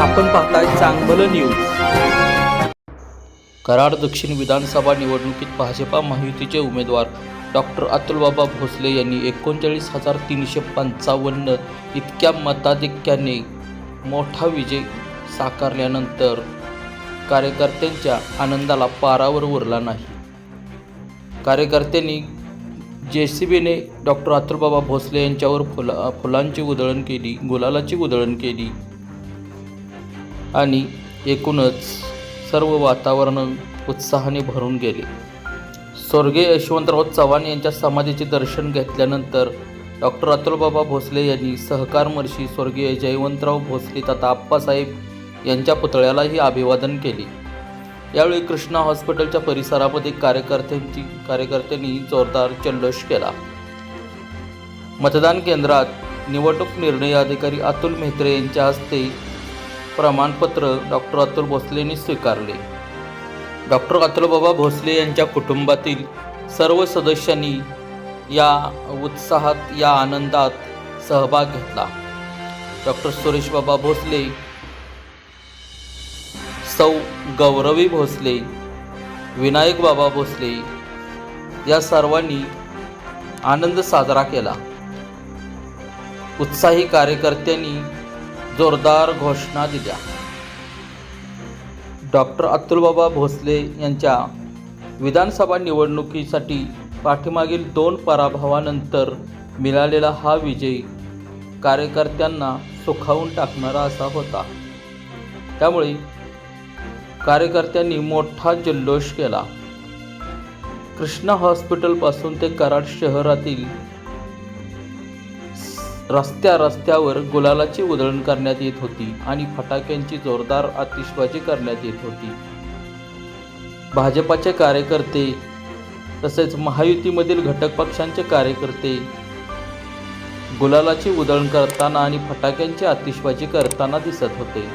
आपण पाहताय चांगलं न्यूज कराड दक्षिण विधानसभा निवडणुकीत भाजपा महायुतीचे उमेदवार डॉक्टर अतुलबाबा भोसले यांनी एकोणचाळीस हजार तीनशे पंचावन्न इतक्या मताधिक्याने मोठा विजय साकारल्यानंतर कार्यकर्त्यांच्या आनंदाला पारावर उरला नाही. कार्यकर्त्यांनी जे सी बीने डॉक्टर अतुलबाबा भोसले यांच्यावर फुला फुलांची उधळण केली गुलालाची उधळण केली. आणि एकूणच सर्व वातावरण उत्साहाने भरून गेले. स्वर्गीय यशवंतराव चव्हाण यांच्या समाधीचे दर्शन घेतल्यानंतर डॉक्टर अतुलबाबा भोसले यांनी सहकारमर्शी स्वर्गीय जयवंतराव भोसले तथा आप्पासाहेब यांच्या पुतळ्यालाही अभिवादन केले. यावेळी कृष्णा हॉस्पिटलच्या परिसरामध्ये कार्यकर्त्यांची कार्यकर्त्यांनी जोरदार जल्लोष केला. मतदान केंद्रात निवडणूक निर्णय अधिकारी अतुल मेहत्रे यांच्या हस्ते प्रमाणपत्र डॉक्टर अतुल भोसलेंनी स्वीकारले. डॉक्टर अतुलबाबा भोसले यांच्या कुटुंबातील सर्व सदस्यांनी या उत्साहात या आनंदात सहभाग घेतला. डॉक्टर सुरेशबाबा भोसले सौ गौरवी भोसले विनायक बाबा भोसले या सर्वांनी आनंद साजरा केला. उत्साही कार्यकर्त्यांनी जोरदार घोषणा दिल्या. डॉक्टर अतुलबाबा भोसले यांच्या विधानसभा निवडणुकीसाठी पाठीमागील दोन पराभवानंतर मिळालेला हा विजय कार्यकर्त्यांना सुखावून टाकणारा असा होता. त्यामुळे कार्यकर्त्यांनी मोठा जल्लोष केला. कृष्णा हॉस्पिटलपासून ते कराड शहरातील रस्त्या रस्त्यावर गुलालाची उधळण करण्यात येत होती आणि फटाक्यांची जोरदार आतिषबाजी करण्यात येत होती. भाजपाचे कार्यकर्ते तसेच महायुतीमधील घटक पक्षांचे कार्यकर्ते गुलालाची उधळण करताना आणि फटाक्यांची आतिषबाजी करताना दिसत होते.